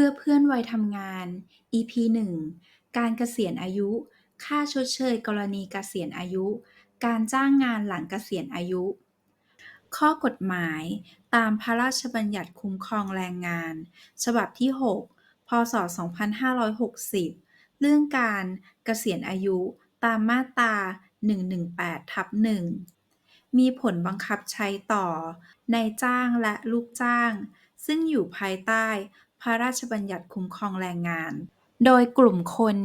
พื่อเพื่อนวัยทำงาน EP 1 การเกษียณอายุ ค่าชดเชยกรณีเกษียณอายุ การจ้างงานหลังเกษียณอายุ ข้อกฎหมายตามพระราชบัญญัติคุ้มครองแรงงาน ฉบับที่ 6 พ.ศ.2560 เรื่องการเกษียณอายุตามมาตรา 118ทับ1มีผลบังคับใช้ต่อ ในจ้างและลูกจ้าง ซึ่งอยู่ภายใต้ พระราชบัญญัติคุ้มครองแรงงาน โดยกลุ่มคน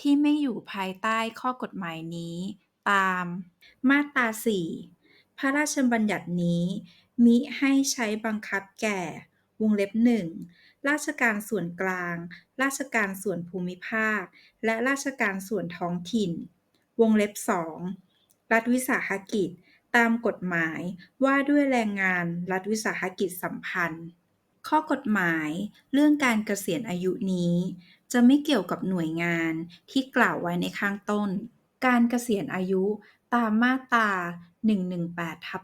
ที่ไม่อยู่ภายใต้ข้อกฎหมายนี้ ตาม มาตรา 4 พระราชบัญญัตินี้ มิให้ใช้บังคับแก่ วงเล็บ1ราชการส่วนกลาง ราชการส่วนภูมิภาค และราชการส่วนท้องถิ่น วงเล็บ2รัฐวิสาหกิจ ตามกฎหมายว่าด้วยแรงงานรัฐวิสาหกิจสัมพันธ์ ข้อกฎหมายเรื่องการเกษียณอายุนี้ จะไม่เกี่ยวกับหน่วยงานที่กล่าวไว้ในข้างต้น การเกษียณอายุตามมาตรา 118ทับ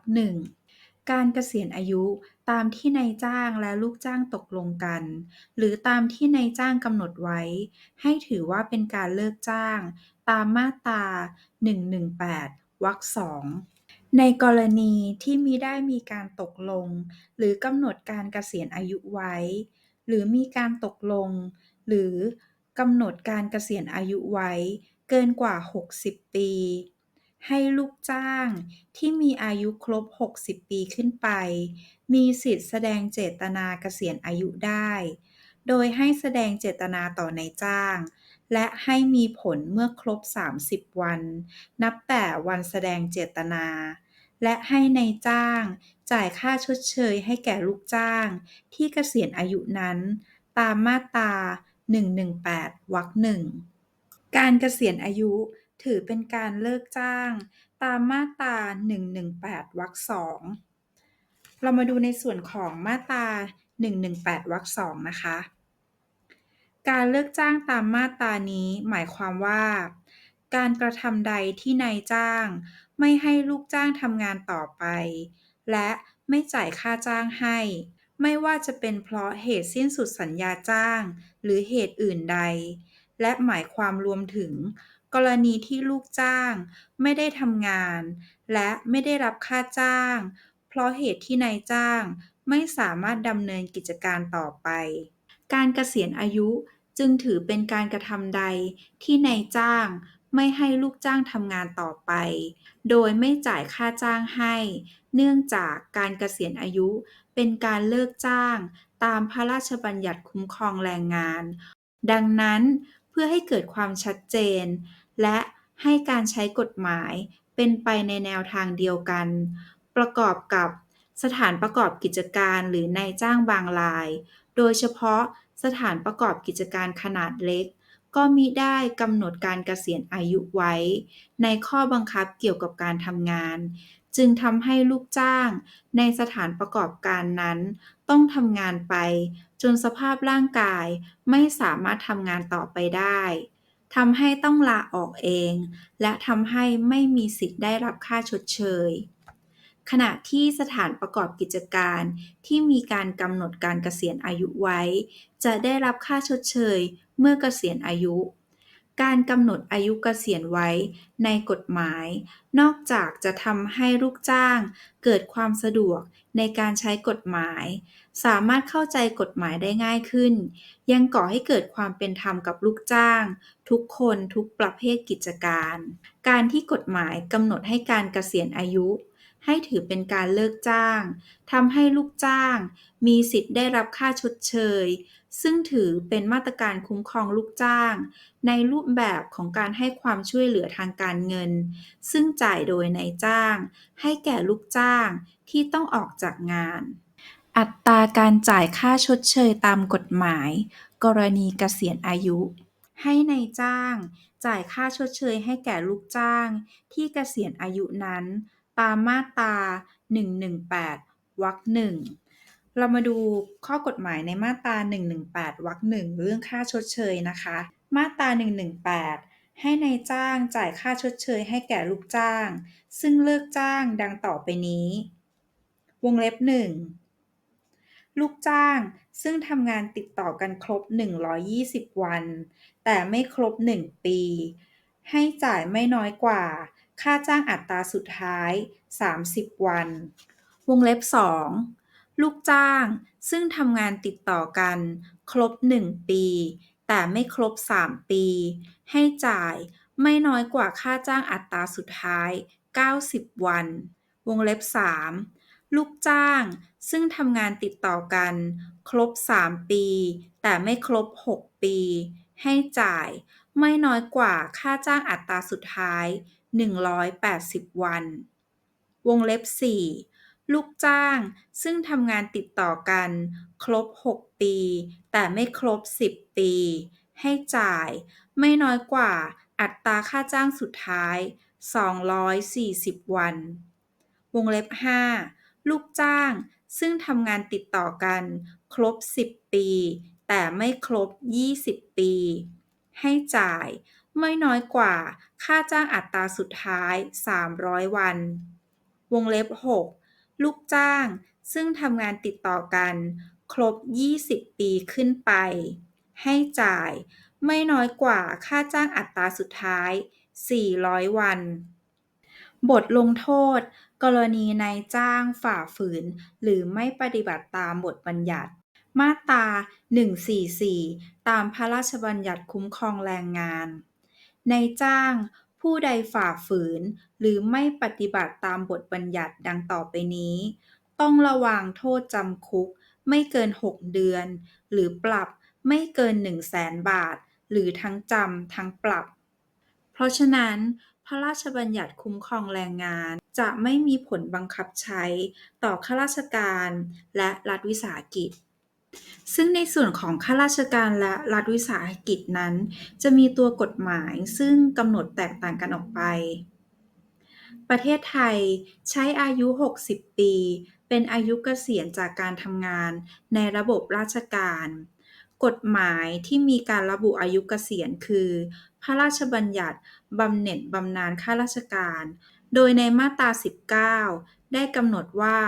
1การเกษียณอายุตามที่นายจ้างและลูกจ้างตกลงกัน หรือตามที่นายจ้างกำหนดไว้ ให้ถือว่าเป็นการเลิกจ้าง ตามมาตรา 118วรรค2 ในกรณีที่มิได้มีการตกลง หรือกำหนดการเกษียณอายุไว้ หรือมีการตกลง หรือกำหนดการเกษียณอายุไว้เกินกว่า 60 ปี ให้ลูกจ้างที่มีอายุครบ 60 ปีขึ้นไป มีสิทธิแสดงเจตนาเกษียณอายุได้ โดยให้แสดงเจตนาต่อนายจ้าง และให้มีผลเมื่อครบ 30 วัน นับแต่วันแสดงเจตนา และให้ในายจ้าง จ่ายค่าชดเชยให้แก่ลูกจ้าง ที่เกษียณอายุนั้น ตามมาตรา 118 วรรค1การเกษียณอายุถือเป็นการเลิกจ้าง ตามมาตรา 118 วรรค2เรามาดูในส่วนของมาตรา 118 วรรค2นะคะ การเลิกจ้างตามมาตรานี้ หมายความว่า การกระทำใดที่นายจ้าง ไม่ให้ลูกจ้างทำงานต่อไป และไม่จ่ายค่าจ้างให้ ไม่ว่าจะเป็นเพราะเหตุสิ้นสุดสัญญาจ้าง หรือเหตุอื่นใด และหมายความรวมถึง กรณีที่ลูกจ้าง ไม่ได้ทำงาน และไม่ได้รับค่าจ้าง เพราะเหตุที่นายจ้าง ไม่สามารถดำเนินกิจการต่อไป การเกษียณอายุ จึงถือเป็นการกระทำใดที่นายจ้างไม่ให้ลูกจ้างทำงานต่อไป โดยไม่จ่ายค่าจ้างให้ เนื่องจากการเกษียณอายุเป็นการเลิกจ้าง ตามพระราชบัญญัติคุ้มครองแรงงาน ดังนั้นเพื่อให้เกิดความชัดเจน และให้การใช้กฎหมายเป็นไปในแนวทางเดียวกัน ประกอบกับสถานประกอบกิจการหรือนายจ้างบางราย โดยเฉพาะ สถานประกอบกิจการขนาดเล็ก ก็มิได้กำหนดการเกษียณอายุไว้ ในข้อบังคับเกี่ยวกับการทำงาน จึงทำให้ลูกจ้าง ในสถานประกอบการนั้น ต้องทำงานไป จนสภาพร่างกายไม่สามารถทำงานต่อไปได้ทำให้ต้องลาออกเอง และทำให้ไม่มีสิทธิ์ได้รับค่าชดเชย ขณะที่สถานประกอบกิจการที่มีการกำหนดการเกษียณอายุไว้ จะได้รับค่าชดเชยเมื่อเกษียณอายุ การกำหนดอายุเกษียณไว้ในกฎหมาย นอกจากจะทำให้ลูกจ้าง เกิดความสะดวกในการใช้กฎหมาย สามารถเข้าใจกฎหมายได้ง่ายขึ้น ยังก่อให้เกิดความเป็นธรรมกับลูกจ้าง ทุกคนทุกประเภทกิจการ การที่กฎหมายกำหนดให้การเกษียณอายุ ให้ถือเป็นการเลิกจ้างทำให้ลูกจ้าง มีสิทธิ์ได้รับค่าชดเชย ซึ่งถือเป็นมาตรการคุ้มครองลูกจ้าง ในรูปแบบของการให้ความช่วยเหลือทางการเงิน ซึ่งจ่ายโดยนายจ้าง ให้แก่ลูกจ้างที่ต้องออกจากงาน อัตราการจ่ายค่าชดเชยตามกฎหมาย กรณีเกษียณอายุ ให้นายจ้าง จ่ายค่าชดเชยให้แก่ลูกจ้าง ที่เกษียณอายุนั้น ตามมาตรา 118 วรรค1เรามาดูข้อกฎหมายในมาตรา 118 วรรค1เรื่องค่าชดเชยนะคะ มาตรา 118 ให้นายจ้างจ่ายค่าชดเชยให้แก่ลูกจ้าง ซึ่งเลิกจ้างดังต่อไปนี้ วงเล็บ1ลูกจ้างซึ่งทำงานติดต่อกันครบ 120 วัน แต่ไม่ครบ 1 ปี ให้จ่ายไม่น้อยกว่า ค่าจ้างอัตราสุดท้าย 30 วัน วงเล็บ 2 ลูกจ้างซึ่งทำงานติดต่อกัน ครบ 1 ปี แต่ไม่ครบ 3 ปี ให้จ่ายไม่น้อยกว่าค่าจ้างอัตราสุดท้าย 90 วัน วงเล็บ 3 ลูกจ้าง ซึ่งทำงานติดต่อกัน ครบ 3 ปี แต่ไม่ครบ 6 ปี ให้จ่าย ไม่น้อยกว่าค่าจ้างอัตราสุดท้าย 180 วัน วงเล็บ 4 ลูกจ้างซึ่งทำงานติดต่อกัน ครบ 6 ปี แต่ไม่ครบ 10 ปี ให้จ่าย ไม่น้อยกว่าอัตราค่าจ้างสุดท้าย 240 วัน วงเล็บ 5 ลูกจ้างซึ่งทำงานติดต่อกัน ครบ 10 ปี แต่ไม่ครบ 20 ปี ให้จ่าย ไม่น้อยกว่าค่าจ้างอัตราสุดท้าย 300 วัน วงเล็บ 6 ลูกจ้างซึ่งทำงานติดต่อกัน ครบ 20 ปีขึ้นไป ให้จ่ายไม่น้อยกว่าค่าจ้างอัตราสุดท้าย 400 วัน บทลงโทษ กรณีนายจ้างฝ่าฝืน หรือไม่ปฏิบัติตามบทบัญญัติ มาตรา 144 ตามพระราชบัญญัติคุ้มครองแรงงาน นายจ้าง ผู้ใดฝ่าฝืน หรือไม่ปฏิบัติตามบทบัญญัติดังต่อไปนี้ ต้องระวางโทษจำคุก ไม่เกิน 6 เดือน หรือปรับไม่เกิน 1 0 0 0 0 0บาท หรือทั้งจำทั้งปรับ เพราะฉะนั้นพระราชบัญญัติคุ้มครองแรงงานจะไม่มีผลบังคับใช้ต่อข้าราชการและรัฐวิสาหกิจ ซึ่งในส่วนของข้าราชการและรัฐวิสาหกิจนั้น จะมีตัวกฎหมายซึ่งกำหนดแตกต่างกันออกไป ประเทศไทยใช้อายุ 60 ปี เป็นอายุเกษียณจากการทำงานในระบบราชการ กฎหมายที่มีการระบุอายุเกษียณคือ พระราชบัญญัติบำเหน็จบำนาญข้าราชการ โดยในมาตรา 19 ได้กำหนดว่า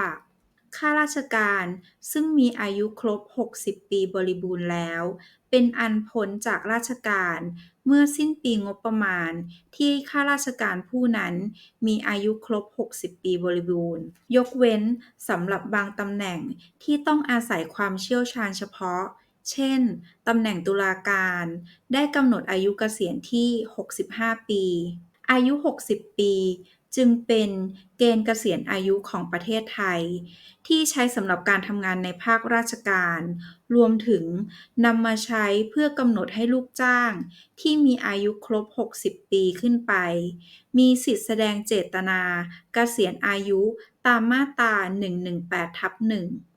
ข้าราชการซึ่งมีอายุครบ 60 ปีบริบูรณ์แล้ว เป็นอันพ้นจากราชการ เมื่อสิ้นปีงบประมาณ ที่ข้าราชการผู้นั้นมีอายุครบ 60 ปีบริบูรณ์ ยกเว้นสำหรับบางตำแหน่งที่ต้องอาศัยความเชี่ยวชาญเฉพาะ เช่น ตำแหน่งตุลาการ ได้กำหนดอายุเกษียณที่ 65 ปี อายุ 60 ปี จึงเป็นเกณฑ์เกษียณอายุของประเทศไทย ที่ใช้สำหรับการทำงานในภาคราชการ รวมถึงนำมาใช้เพื่อกำหนดให้ลูกจ้าง ที่มีอายุครบ 60 ปีขึ้นไป มีสิทธิแสดงเจตนา เกษียณอายุตามมาตรา 118ทับ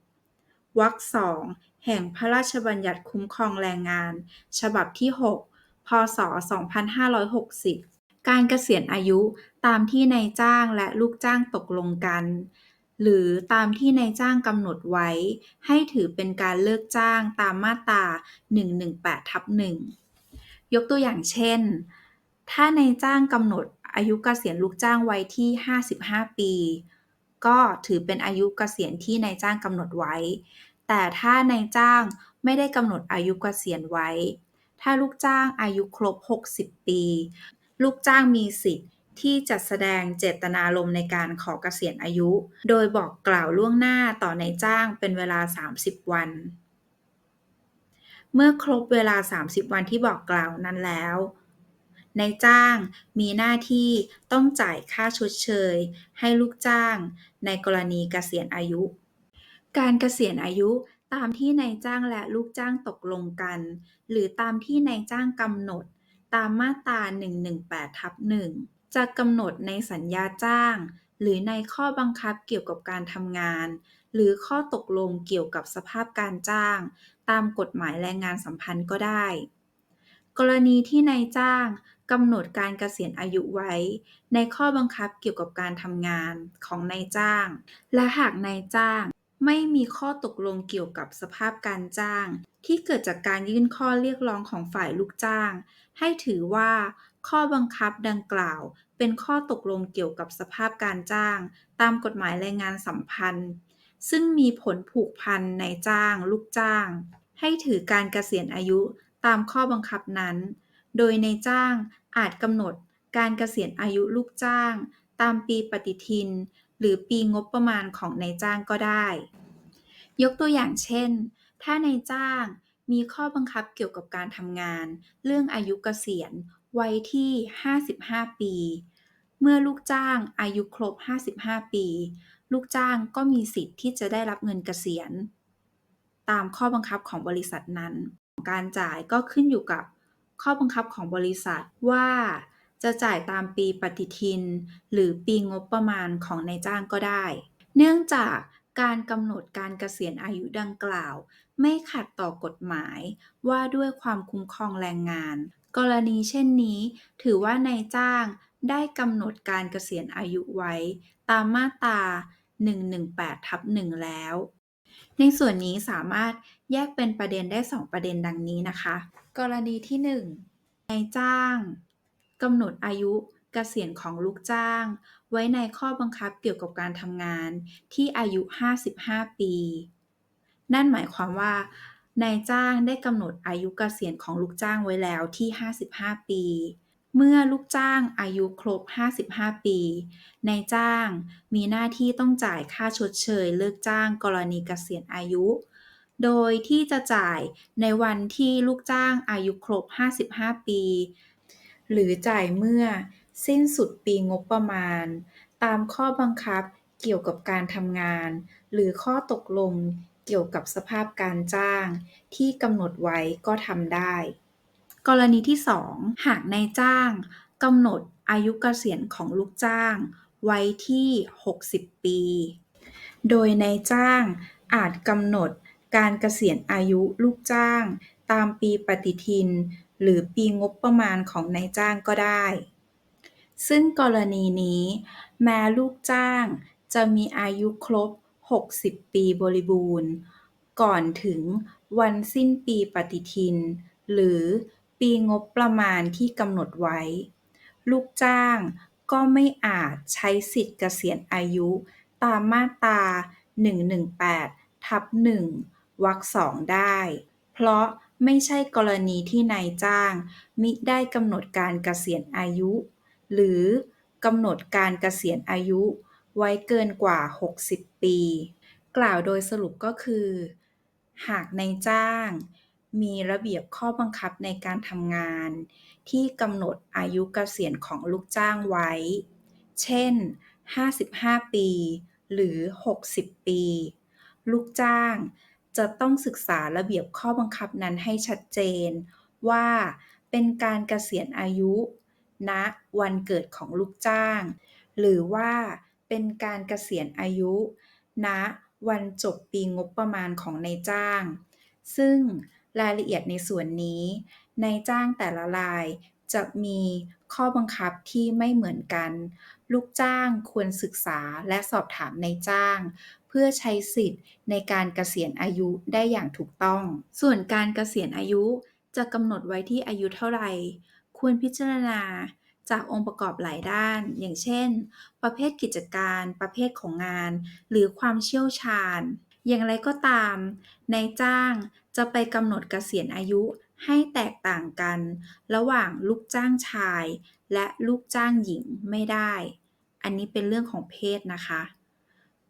1วรรคสองแห่งพระราชบัญญัติคุ้มครองแรงงาน ฉบับที่ 6 พศ 2560 การเกษียณอายุ ตามที่นายจ้างและลูกจ้างตกลงกัน หรือตามที่นายจ้างกำหนดไว้ ให้ถือเป็นการเลิกจ้างตามมาตรา 118ทับ1ยกตัวอย่างเช่น ถ้านายจ้างกำหนดอายุเกษียณลูกจ้างไว้ที่ 55 ปี ก็ถือเป็นอายุเกษียณที่นายจ้างกำหนดไว้ แต่ถ้านายจ้างไม่ได้กำหนดอายุเกษียณไว้ ถ้าลูกจ้างอายุครบ 60 ปี ลูกจ้างมีสิทธิ์ ที่จะแสดงเจตนารมณ์ในการขอเกษียณอายุ โดยบอกกล่าวล่วงหน้าต่อนายจ้างเป็นเวลา 30 วัน เมื่อครบเวลา 30 วันที่บอกกล่าวนั้นแล้วนายจ้างมีหน้าที่ต้องจ่ายค่าชดเชย ให้ลูกจ้างในกรณีเกษียณอายุ การเกษียณอายุตามที่นายจ้างและลูกจ้างตกลงกัน หรือตามที่นายจ้างกำหนด ตามมาตรา 118ทับ1 จะกำหนดในสัญญาจ้าง หรือในข้อบังคับเกี่ยวกับการทำงาน หรือข้อตกลงเกี่ยวกับสภาพการจ้าง ตามกฎหมายแรงงานสัมพันธ์ก็ได้ กรณีที่นายจ้างกำหนดการเกษียณอายุไว้ ในข้อบังคับเกี่ยวกับการทำงานของนายจ้าง และหากนายจ้างไม่มีข้อตกลงเกี่ยวกับสภาพการจ้าง ที่เกิดจากการยื่นข้อเรียกร้องของฝ่ายลูกจ้าง ให้ถือว่าข้อบังคับดังกล่าว เป็นข้อตกลงเกี่ยวกับสภาพการจ้าง ตามกฎหมายแรงงานสัมพันธ์ ซึ่งมีผลผูกพันนายจ้าง ลูกจ้าง ให้ถือการเกษียณอายุตามข้อบังคับนั้น โดยนายจ้างอาจกำหนดการเกษียณอายุลูกจ้าง ตามปีปฏิทิน หรือปีงบประมาณของนายจ้างก็ได้ ยกตัวอย่างเช่น ถ้านายจ้างมีข้อบังคับเกี่ยวกับการทำงาน เรื่องอายุเกษียณ ไว้ที่ 55 ปี เมื่อลูกจ้างอายุครบ 55 ปี ลูกจ้างก็มีสิทธิ์ที่จะได้รับเงินเกษียณ ตามข้อบังคับของบริษัทนั้น การจ่ายก็ขึ้นอยู่กับข้อบังคับของบริษัทว่าจะจ่ายตามปีปฏิทิน หรือปีงบประมาณของนายจ้างก็ได้ เนื่องจากการกำหนดการเกษียณอายุดังกล่าว ไม่ขัดต่อกฎหมายว่าด้วยความคุ้มครองแรงงาน กรณีเช่นนี้ ถือว่านายจ้างได้กำหนดการเกษียณอายุไว้ ตามมาตรา 118ทับ1แล้ว ในส่วนนี้สามารถแยกเป็นประเด็นได้ 2 ประเด็นดังนี้นะคะ กรณีที่1นายจ้างกำหนดอายุเกษียณของลูกจ้าง ไว้ในข้อบังคับเกี่ยวกับการทำงานที่อายุ 55 ปี นั่นหมายความว่า นายจ้างได้กำหนดอายุเกษียณของลูกจ้างไว้แล้วที่ 55 ปี เมื่อลูกจ้างอายุครบ 55 ปี นายจ้างมีหน้าที่ต้องจ่ายค่าชดเชยเลิกจ้างกรณีเกษียณอายุ โดยที่จะจ่ายในวันที่ลูกจ้างอายุครบ 55 ปี หรือจ่ายเมื่อสิ้นสุดปีงบประมาณ ตามข้อบังคับเกี่ยวกับการทำงาน หรือข้อตกลง เกี่ยวกับสภาพการจ้าง ที่กำหนดไว้ก็ทำได้ กรณีที่ 2 หากนายจ้างกำหนดอายุเกษียณของลูกจ้าง ไว้ที่ 60 ปี โดยนายจ้างอาจกำหนดการเกษียณอายุลูกจ้าง ตามปีปฏิทิน หรือปีงบประมาณของนายจ้างก็ได้ ซึ่งกรณีนี้ แม้ลูกจ้างจะมีอายุครบ 60 ปีบริบูรณ์ ก่อนถึงวันสิ้นปีปฏิทิน หรือปีงบประมาณที่กำหนดไว้ ลูกจ้างก็ไม่อาจใช้สิทธิเกษียณอายุตามมาตรา 118 ทับ 1 วรรค2ได้ เพราะไม่ใช่กรณีที่นายจ้าง มิได้กำหนดการเกษียณอายุ หรือกำหนดการเกษียณอายุ ไว้เกินกว่า 60 ปี กล่าวโดยสรุปก็คือ หากนายจ้าง มีระเบียบข้อบังคับในการทำงาน ที่กำหนดอายุเกษียณของลูกจ้างไว้ เช่น 55 ปี หรือ 60 ปี ลูกจ้างจะต้องศึกษาระเบียบข้อบังคับนั้นให้ชัดเจน ว่าเป็นการเกษียณอายุณวันเกิดของลูกจ้าง หรือว่า เป็นการเกษียณอายุณวันจบปีงบประมาณของนายจ้าง ซึ่งรายละเอียดในส่วนนี้นายจ้างแต่ละรายจะมีข้อบังคับที่ไม่เหมือนกัน ลูกจ้างควรศึกษาและสอบถามนายจ้าง เพื่อใช้สิทธิ์ในการเกษียณอายุได้อย่างถูกต้อง ส่วนการเกษียณอายุจะกำหนดไว้ที่อายุเท่าไหร่ ควรพิจารณา จากองค์ประกอบหลายด้าน อย่างเช่น ประเภทกิจการ ประเภทของงาน หรือความเชี่ยวชาญ อย่างไรก็ตามนายจ้างจะไปกำหนดเกษียณอายุให้แตกต่างกัน ระหว่างลูกจ้างชาย และลูกจ้างหญิงไม่ได้ อันนี้เป็นเรื่องของเพศนะคะ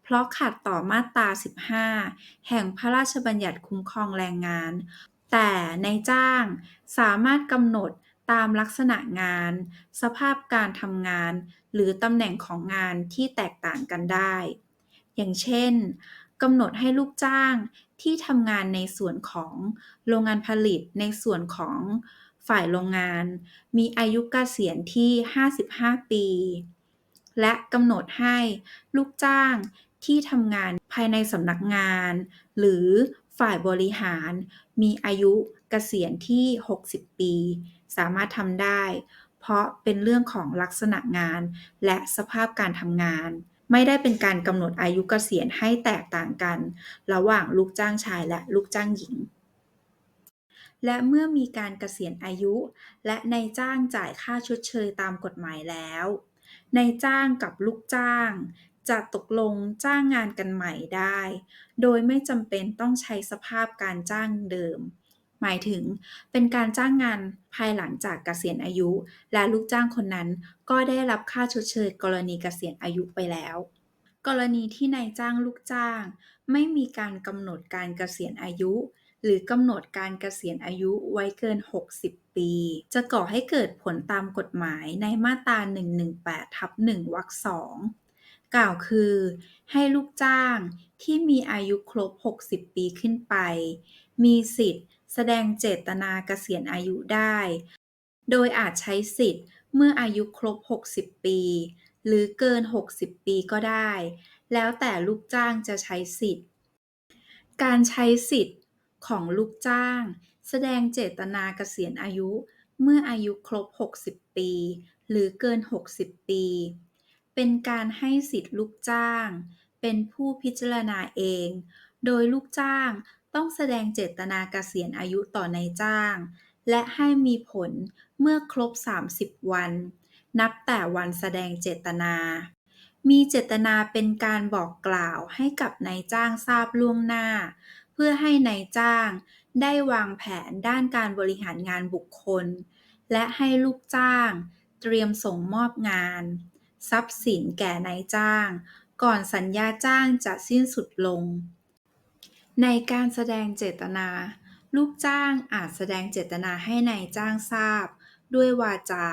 เพราะขัดต่อมาตรา 15 แห่งพระราชบัญญัติคุ้มครองแรงงาน แต่นายจ้างสามารถกำหนด ตามลักษณะงาน สภาพการทำงาน หรือตำแหน่งของงานที่แตกต่างกันได้ อย่างเช่นกำหนดให้ลูกจ้างที่ทำงานในส่วนของโรงงานผลิตในส่วนของฝ่ายโรงงาน มีอายุเกษียณที่ 55 ปี และกำหนดให้ลูกจ้างที่ทำงานภายในสำนักงาน หรือฝ่ายบริหารมีอายุ เกษียณที่ 60 ปี สามารถทำได้ เพราะเป็นเรื่องของลักษณะงาน และสภาพการทำงาน ไม่ได้เป็นการกำหนดอายุเกษียณให้แตกต่างกัน ระหว่างลูกจ้างชายและลูกจ้างหญิง และเมื่อมีการเกษียณอายุ และนายจ้างจ่ายค่าชดเชยตามกฎหมายแล้วนายจ้างกับลูกจ้าง จะตกลงจ้างงานกันใหม่ได้ โดยไม่จำเป็นต้องใช้สภาพการจ้างเดิม หมายถึงเป็นการจ้างงานภายหลังจากเกษียณอายุ และลูกจ้างคนนั้นก็ได้รับค่าชดเชยกรณีเกษียณอายุไปแล้ว กรณีที่นายจ้างลูกจ้าง ไม่มีการกำหนดการเกษียณอายุ หรือกำหนดการเกษียณอายุไว้เกิน 60 ปี จะก่อให้เกิดผลตามกฎหมายในมาตรา 118ทับ1วรรค2กล่าวคือ ให้ลูกจ้างที่มีอายุครบ 60 ปีขึ้นไป มีสิทธิ์ แสดงเจตนาเกษียณอายุได้ โดยอาจใช้สิทธิ์เมื่ออายุครบ 60 ปี หรือเกิน 60 ปีก็ได้ แล้วแต่ลูกจ้างจะใช้สิทธิ์ การใช้สิทธิ์ของลูกจ้าง แสดงเจตนาเกษียณอายุเมื่ออายุครบ 60 ปี หรือเกิน 60 ปี เป็นการให้สิทธิ์ลูกจ้าง เป็นผู้พิจารณาเอง โดยลูกจ้าง ต้องแสดงเจตนาเกษียณอายุต่อนายจ้าง และให้มีผลเมื่อครบ 30 วัน นับแต่วันแสดงเจตนา มีเจตนาเป็นการบอกกล่าวให้กับนายจ้างทราบล่วงหน้า เพื่อให้นายจ้างได้วางแผนด้านการบริหารงานบุคคล และให้ลูกจ้างเตรียมส่งมอบงาน ทรัพย์สินแก่นายจ้าง ก่อนสัญญาจ้างจะสิ้นสุดลง ในการแสดงเจตนา ลูกจ้างอาจแสดงเจตนาให้นายจ้างทราบ ด้วยวาจา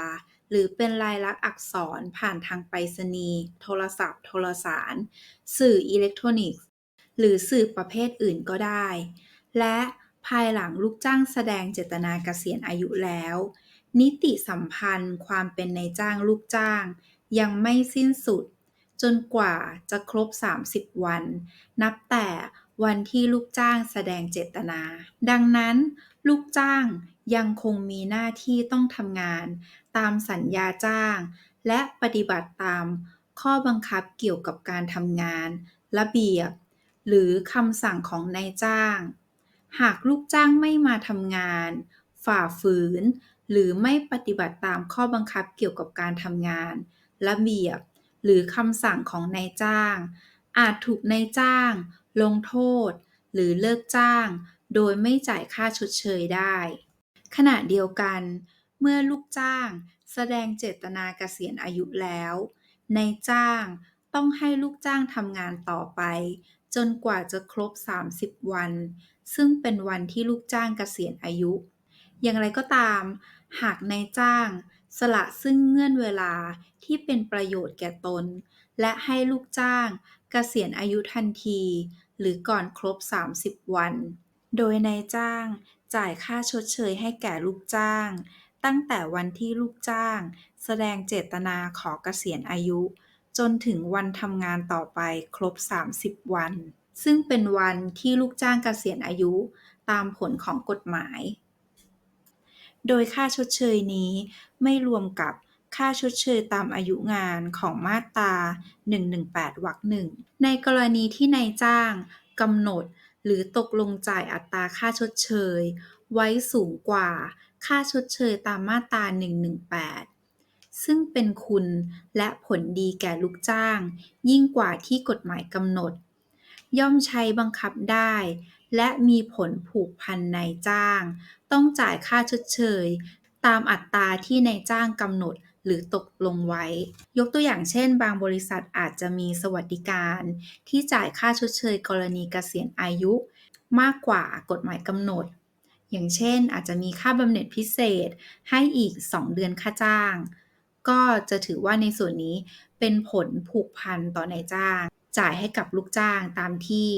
หรือเป็นลายลักษณ์อักษรผ่านทางไปรษณีย์ โทรศัพท์ โทรสาร สื่ออิเล็กทรอนิกส์ หรือสื่อประเภทอื่นก็ได้ และภายหลังลูกจ้างแสดงเจตนาเกษียณอายุแล้ว นิติสัมพันธ์ความเป็นนายจ้างลูกจ้าง ยังไม่สิ้นสุด จนกว่าจะครบ 30 วัน นับแต่วันที่ลูกจ้างแสดงเจตนา ดังนั้น ลูกจ้างยังคงมีหน้าที่ต้องทำงาน ตามสัญญาจ้าง และปฏิบัติตามข้อบังคับเกี่ยวกับการทำงาน ระเบียบ หรือคำสั่งของนายจ้าง หากลูกจ้างไม่มาทำงาน ฝ่าฝืน หรือไม่ปฏิบัติตามข้อบังคับเกี่ยวกับการทำงาน ระเบียบ หรือคำสั่งของนายจ้าง อาจถูกนายจ้าง ลงโทษ หรือเลิกจ้าง โดยไม่จ่ายค่าชดเชยได้ ขณะเดียวกัน เมื่อลูกจ้างแสดงเจตนาเกษียณอายุแล้วนายจ้างต้องให้ลูกจ้างทำงานต่อไป จนกว่าจะครบ 30 วัน ซึ่งเป็นวันที่ลูกจ้างเกษียณอายุ อย่างไรก็ตาม หากนายจ้าง สละซึ่งเงื่อนเวลาที่เป็นประโยชน์แก่ตน และให้ลูกจ้างเกษียณอายุทันที หรือก่อนครบ 30 วัน โดยนายจ้างจ่ายค่าชดเชยให้แก่ลูกจ้าง ตั้งแต่วันที่ลูกจ้าง แสดงเจตนาขอเกษียณอายุ จนถึงวันทำงานต่อไปครบ 30 วัน ซึ่งเป็นวันที่ลูกจ้างเกษียณอายุตามผลของกฎหมาย โดยค่าชดเชยนี้ไม่รวมกับค่าชดเชยตามอายุงานของมาตรา 118 วรรคหนึ่ง ในกรณีที่นายจ้างกำหนดหรือตกลงจ่ายอัตราค่าชดเชย ไว้สูงกว่าค่าชดเชยตามมาตรา 118 ซึ่งเป็นคุณและผลดีแก่ลูกจ้าง ยิ่งกว่าที่กฎหมายกำหนด ย่อมใช้บังคับได้ และมีผลผูกพันนายจ้าง ต้องจ่ายค่าชดเชย ตามอัตราที่นายจ้างกำหนดหรือตกลงไว้ ยกตัวอย่างเช่น บางบริษัทอาจจะมีสวัสดิการ ที่จ่ายค่าชดเชยกรณีเกษียณอายุ มากกว่ากฎหมายกำหนด อย่างเช่น อาจจะมีค่าบำเหน็จพิเศษให้อีก 2 เดือนค่าจ้าง ก็จะถือว่าในส่วนนี้เป็นผลผูกพันต่อนายจ้าง จ่ายให้กับลูกจ้างตามที่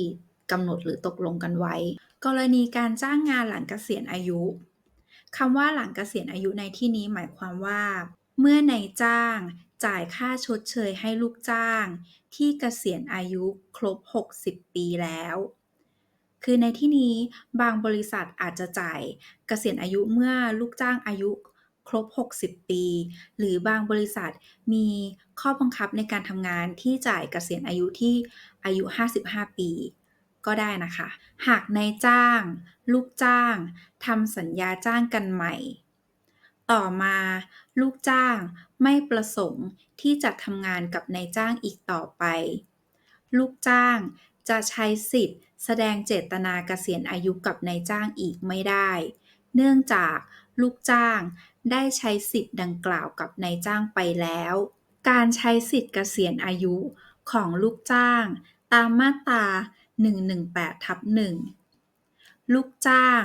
กำหนดหรือตกลงกันไว้ กรณีการจ้างงานหลังเกษียณอายุคำว่าหลังเกษียณอายุในที่นี้หมายความว่า เมื่อนายจ้างจ่ายค่าชดเชยให้ลูกจ้าง ที่เกษียณอายุครบ 60 ปีแล้ว คือในที่นี้บางบริษัทอาจจะจ่ายเกษียณอายุเมื่อลูกจ้างอายุครบ 60 ปี หรือบางบริษัทมีข้อบังคับในการทำงานที่จ่ายเกษียณอายุที่อายุ 55 ปี ก็ได้นะคะ หากนายจ้าง ลูกจ้างทำสัญญาจ้างกันใหม่ ต่อมาลูกจ้างไม่ประสงค์ที่จะทำงานกับนายจ้างอีกต่อไป ลูกจ้างจะใช้สิทธิ์ แสดงเจตนาเกษียณอายุกับนายจ้างอีกไม่ได้ เนื่องจากลูกจ้างได้ใช้สิทธิ์ดังกล่าวกับนายจ้างไปแล้ว การใช้สิทธิ์เกษียณอายุของลูกจ้าง ตามมาตรา 118ทับ1ลูกจ้าง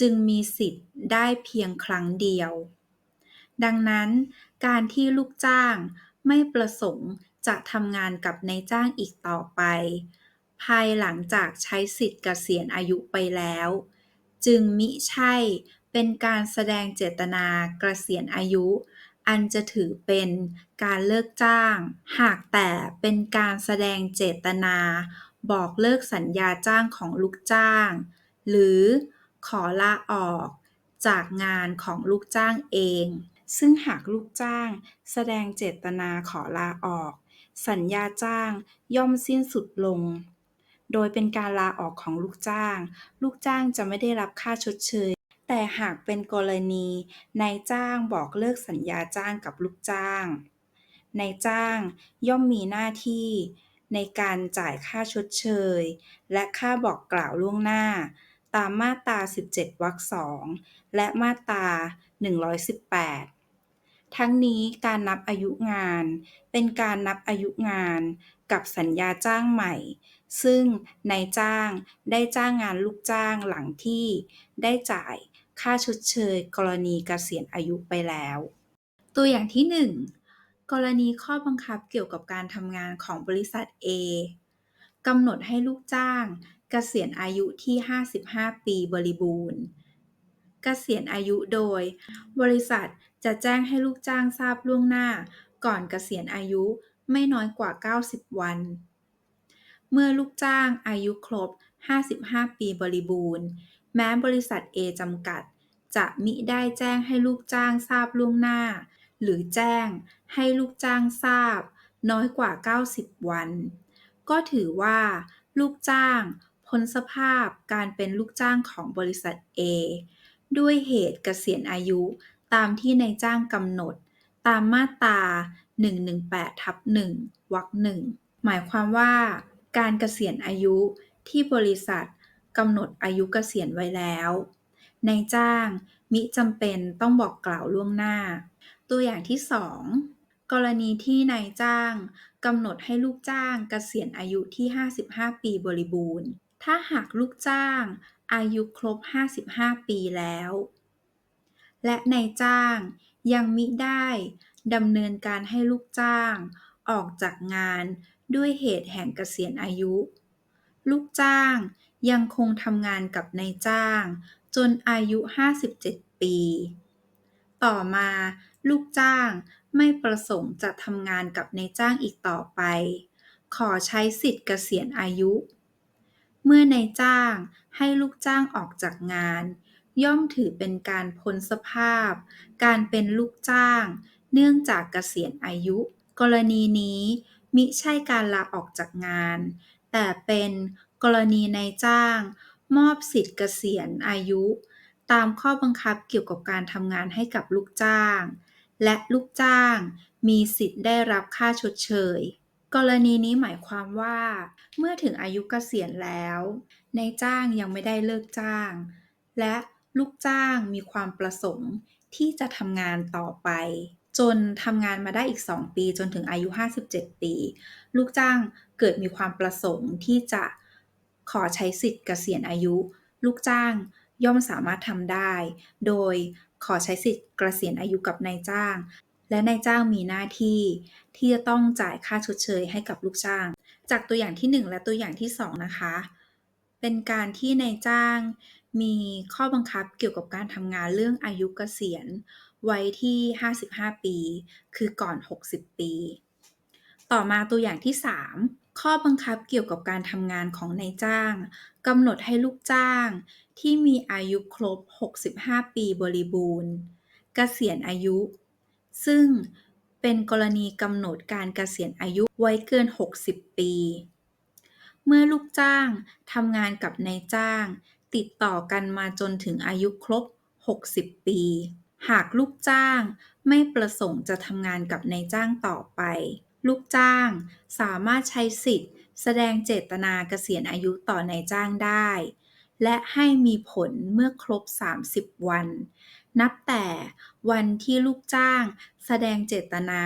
จึงมีสิทธิ์ได้เพียงครั้งเดียว ดังนั้นการที่ลูกจ้างไม่ประสงค์จะทำงานกับนายจ้างอีกต่อไป ภายหลังจากใช้สิทธิ์เกษียณอายุไปแล้ว จึงมิใช่เป็นการแสดงเจตนาเกษียณอายุ อันจะถือเป็นการเลิกจ้าง หากแต่เป็นการแสดงเจตนา บอกเลิกสัญญาจ้างของลูกจ้าง หรือขอลาออกจากงานของลูกจ้างเอง ซึ่งหากลูกจ้างแสดงเจตนาขอลาออก สัญญาจ้างย่อมสิ้นสุดลง โดยเป็นการลาออกของลูกจ้าง ลูกจ้างจะไม่ได้รับค่าชดเชย แต่หากเป็นกรณีนายจ้างบอกเลิกสัญญาจ้างกับลูกจ้างนายจ้างย่อมมีหน้าที่ ในการจ่ายค่าชดเชย และค่าบอกกล่าวล่วงหน้า ตามมาตรา 17 วรรค 2 และมาตรา 118 ทั้งนี้การนับอายุงาน เป็นการนับอายุงานกับสัญญาจ้างใหม่ ซึ่งนายจ้างได้จ้างงานลูกจ้างหลังที่ได้จ่ายค่าชดเชย กรณีเกษียณอายุไปแล้ว ตัวอย่างที่ 1 กรณีข้อบังคับเกี่ยวกับการทำงานของบริษัท A กำหนดให้ลูกจ้างเกษียณอายุที่ 55 ปีบริบูรณ์ เกษียณอายุโดย บริษัทจะแจ้งให้ลูกจ้างทราบล่วงหน้า ก่อนเกษียณอายุไม่น้อยกว่า 90 วัน เมื่อลูกจ้างอายุครบ 55 ปีบริบูรณ์ แม้บริษัท A จำกัด จะมิได้แจ้งให้ลูกจ้างทราบล่วงหน้า หรือแจ้ง ให้ลูกจ้างทราบ น้อยกว่า 90 วัน ก็ถือว่า ลูกจ้างพ้นสภาพการเป็นลูกจ้างของบริษัท A ด้วยเหตุเกษียณอายุตามที่นายจ้างกำหนด ตามมาตรา 118ทับ1วรรคหนึ่งหมายความว่า การเกษียณอายุที่บริษัทกำหนดอายุเกษียณไว้แล้วนายจ้างมิจำเป็นต้องบอกกล่าวล่วงหน้า ตัวอย่างที่ 2 กรณีที่นายจ้างกำหนดให้ลูกจ้างเกษียณอายุที่ 55 ปีบริบูรณ์ ถ้าหากลูกจ้างอายุครบ 55 ปีแล้ว และนายจ้างยังมิได้ดำเนินการให้ลูกจ้างออกจากงานด้วยเหตุแห่งเกษียณอายุ ลูกจ้างยังคงทำงานกับนายจ้าง จนอายุ 57 ปี ต่อมาลูกจ้าง ไม่ประสงค์จะทำงานกับนายจ้างอีกต่อไป ขอใช้สิทธิ์เกษียณอายุ เมื่อนายจ้างให้ลูกจ้างออกจากงาน ย่อมถือเป็นการพ้นสภาพ การเป็นลูกจ้าง เนื่องจากเกษียณอายุ กรณีนี้มิใช่การลาออกจากงาน แต่เป็นกรณีนายจ้าง มอบสิทธิ์เกษียณอายุ ตามข้อบังคับเกี่ยวกับการทำงานให้กับลูกจ้าง และลูกจ้าง มีสิทธิ์ได้รับค่าชดเชย กรณีนี้หมายความว่า เมื่อถึงอายุเกษียณแล้วนายจ้างยังไม่ได้เลิกจ้าง และลูกจ้างมีความประสงค์ที่จะทำงานต่อไป จนทำงานมาได้อีก 2 ปีจนถึงอายุ 57 ปี ลูกจ้างเกิดมีความประสงค์ที่จะขอใช้สิทธิ์เกษียณอายุ ลูกจ้างย่อมสามารถทำได้ โดย ขอใช้สิทธิ์เกษียณอายุกับนายจ้าง และนายจ้างมีหน้าที่ ที่จะต้องจ่ายค่าชดเชยให้กับลูกจ้าง จากตัวอย่างที่ 1 และตัวอย่างที่ 2 นะคะ เป็นการที่นายจ้างมีข้อบังคับเกี่ยวกับการทำงานเรื่องอายุเกษียณไว้ที่ 55 ปี คือก่อน 60 ปี ต่อมาตัวอย่างที่ 3 ข้อบังคับเกี่ยวกับการทำงานของนายจ้างกำหนดให้ลูกจ้าง ที่มีอายุครบ 65 ปีบริบูรณ์ เกษียณอายุ ซึ่งเป็นกรณีกำหนดการเกษียณอายุไว้เกิน 60 ปี เมื่อลูกจ้างทำงานกับนายจ้าง ติดต่อกันมาจนถึงอายุครบ 60 ปี หากลูกจ้างไม่ประสงค์จะทำงานกับนายจ้างต่อไป ลูกจ้างสามารถใช้สิทธิ์ แสดงเจตนาเกษียณอายุต่อนายจ้างได้ และให้มีผลเมื่อครบ 30 วัน นับแต่วันที่ลูกจ้างแสดงเจตนา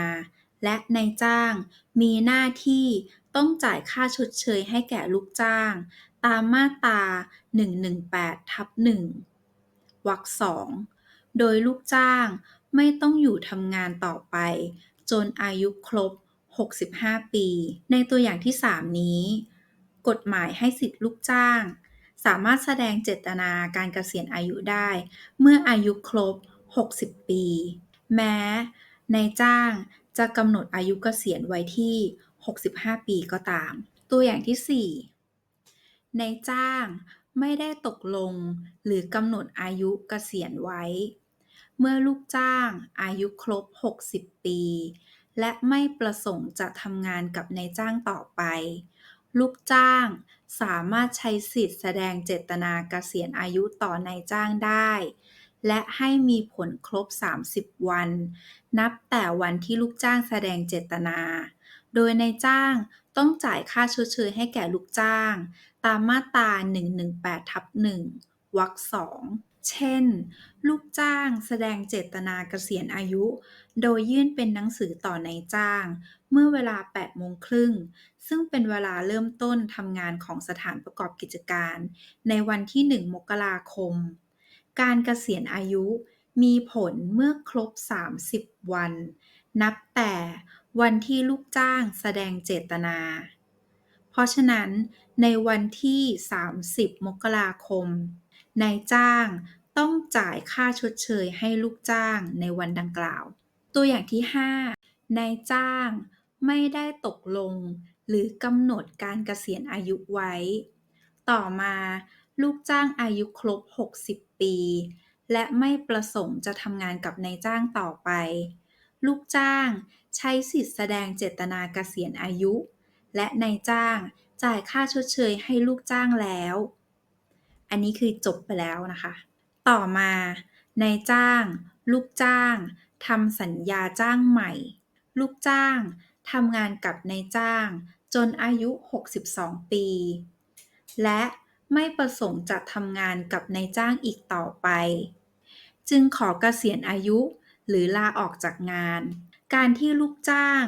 และนายจ้างมีหน้าที่ต้องจ่ายค่าชดเชยให้แก่ลูกจ้าง ตามมาตรา 118ทับ1วรรคสองโดยลูกจ้างไม่ต้องอยู่ทำงานต่อไป จนอายุครบ 65 ปี ในตัวอย่างที่ 3 นี้ กฎหมายให้สิทธิลูกจ้าง สามารถแสดงเจตนาการเกษียณอายุได้ เมื่ออายุครบ 60 ปี แม้ในจ้างจะกำหนดอายุเกษียณไว้ที่ 65 ปีก็ตาม ตัวอย่างที่4นจ้างไม่ได้ตกลงหรือกำหนดอายุเกษียณไว้ เมื่อลูกจ้างอายุครบ 60 ปี และไม่ประสงค์จะทำงานกับนายจ้างต่อไป ลูกจ้าง สามารถใช้สิทธิ์แสดงเจตนาเกษียณอายุต่อนายจ้างได้ และให้มีผลครบ 30 วัน นับแต่วันที่ลูกจ้างแสดงเจตนา โดยนายจ้างต้องจ่ายค่าชดเชยให้แก่ลูกจ้าง ตามมาตรา 118ทับ1วรรคสอง เช่น ลูกจ้างแสดงเจตนาเกษียณอายุ โดยยื่นเป็นหนังสือต่อนายจ้าง เมื่อเวลา8โมงครึ่ง ซึ่งเป็นเวลาเริ่มต้นทำงานของสถานประกอบกิจการ ในวันที่ 1 มกราคม การเกษียณอายุมีผลเมื่อครบ 30 วัน นับแต่วันที่ลูกจ้างแสดงเจตนา เพราะฉะนั้นในวันที่ 30 มกราคมนายจ้าง ต้องจ่ายค่าชดเชยให้ลูกจ้างในวันดังกล่าว ตัวอย่างที่ 5 นายจ้างไม่ได้ตกลง หรือกำหนดการเกษียณอายุไว้ ต่อมาลูกจ้างอายุครบ 60 ปี และไม่ประสงค์จะทำงานกับนายจ้างต่อไป ลูกจ้างใช้สิทธิแสดงเจตนาเกษียณอายุ และนายจ้างจ่ายค่าชดเชยให้ลูกจ้างแล้ว อันนี้คือจบไปแล้วนะคะ ต่อมานายจ้าง ลูกจ้างทำสัญญาจ้างใหม่ ลูกจ้างทำงานกับนายจ้างจนอายุ 62 ปี และไม่ประสงค์จะทำงานกับนายจ้างอีกต่อไป จึงขอเกษียณอายุหรือลาออกจากงาน การที่ลูกจ้าง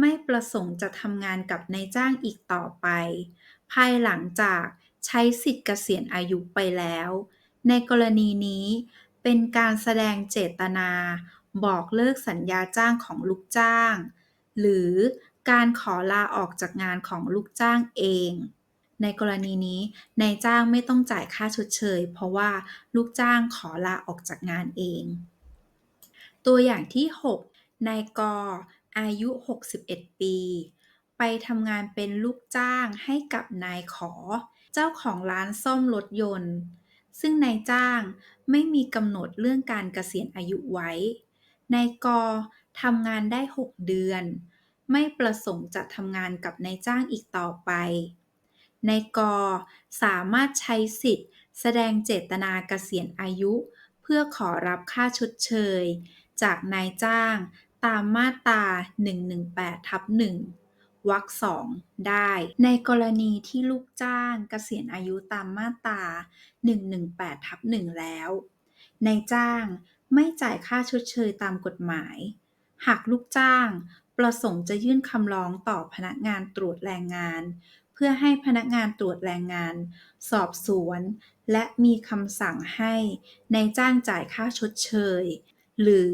ไม่ประสงค์จะทำงานกับนายจ้างอีกต่อไป ภายหลังจากใช้สิทธิเกษียณอายุไปแล้ว ในกรณีนี้เป็นการแสดงเจตนาบอกเลิกสัญญาจ้างของลูกจ้าง หรือการขอลาออกจากงานของลูกจ้างเอง ในกรณีนี้นายจ้างไม่ต้องจ่ายค่าชดเชย เพราะว่าลูกจ้างขอลาออกจากงานเอง ตัวอย่างที่ 6 นายกออายุ 61 ปี ไปทำงานเป็นลูกจ้างให้กับนายขอ เจ้าของร้านซ่อมรถยนต์ ซึ่งนายจ้างไม่มีกำหนดเรื่องการเกษียณอายุไว้ นายกทำงานได้ 6 เดือน ไม่ประสงค์จะทำงานกับนายจ้างอีกต่อไป นายกสามารถใช้สิทธิ์ แสดงเจตนาเกษียณอายุ เพื่อขอรับค่าชดเชย จากนายจ้างตามมาตรา 118ทับ1 วรรคสองได้ ในกรณีที่ลูกจ้างเกษียณอายุตามมาตรา 118ทับ1แล้วนายจ้างไม่จ่ายค่าชดเชยตามกฎหมาย หากลูกจ้างประสงค์จะยื่นคำร้องต่อพนักงานตรวจแรงงาน เพื่อให้พนักงานตรวจแรงงาน สอบสวน และมีคำสั่งให้ในจ้างจ่ายค่าชดเชย หรือ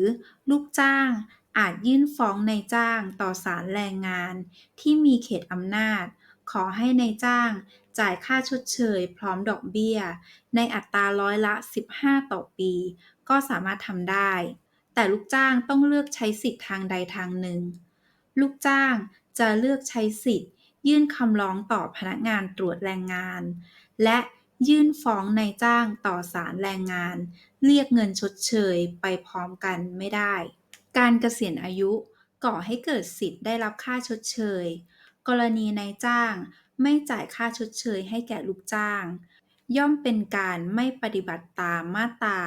ลูกจ้าง อาจยื่นฟ้องนายจ้างต่อศาลแรงงาน ที่มีเขตอำนาจ ขอให้นายจ้างจ่ายค่าชดเชย พร้อมดอกเบี้ย ในอัตราร้อยละ 15 ต่อปี ก็สามารถทำได้ แต่ลูกจ้างต้องเลือกใช้สิทธิ์ทางใดทางหนึ่ง ลูกจ้างจะเลือกใช้สิทธิ์ ยื่นคำร้องต่อพนักงานตรวจแรงงาน และยื่นฟ้องนายจ้างต่อศาลแรงงาน เรียกเงินชดเชยไปพร้อมกันไม่ได้ การเกษียณอายุก่อให้เกิดสิทธิ์ได้รับค่าชดเชย กรณีนายจ้างไม่จ่ายค่าชดเชยให้แก่ลูกจ้าง ย่อมเป็นการไม่ปฏิบัติตามมาตรา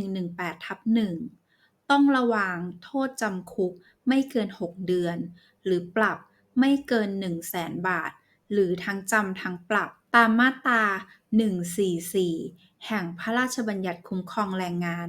118ทับ1ต้องระวางโทษจำคุกไม่เกิน 6 เดือน หรือปรับไม่เกิน 100,000บาท หรือทั้งจำทั้งปรับตามมาตรา 144 แห่งพระราชบัญญัติคุ้มครองแรงงาน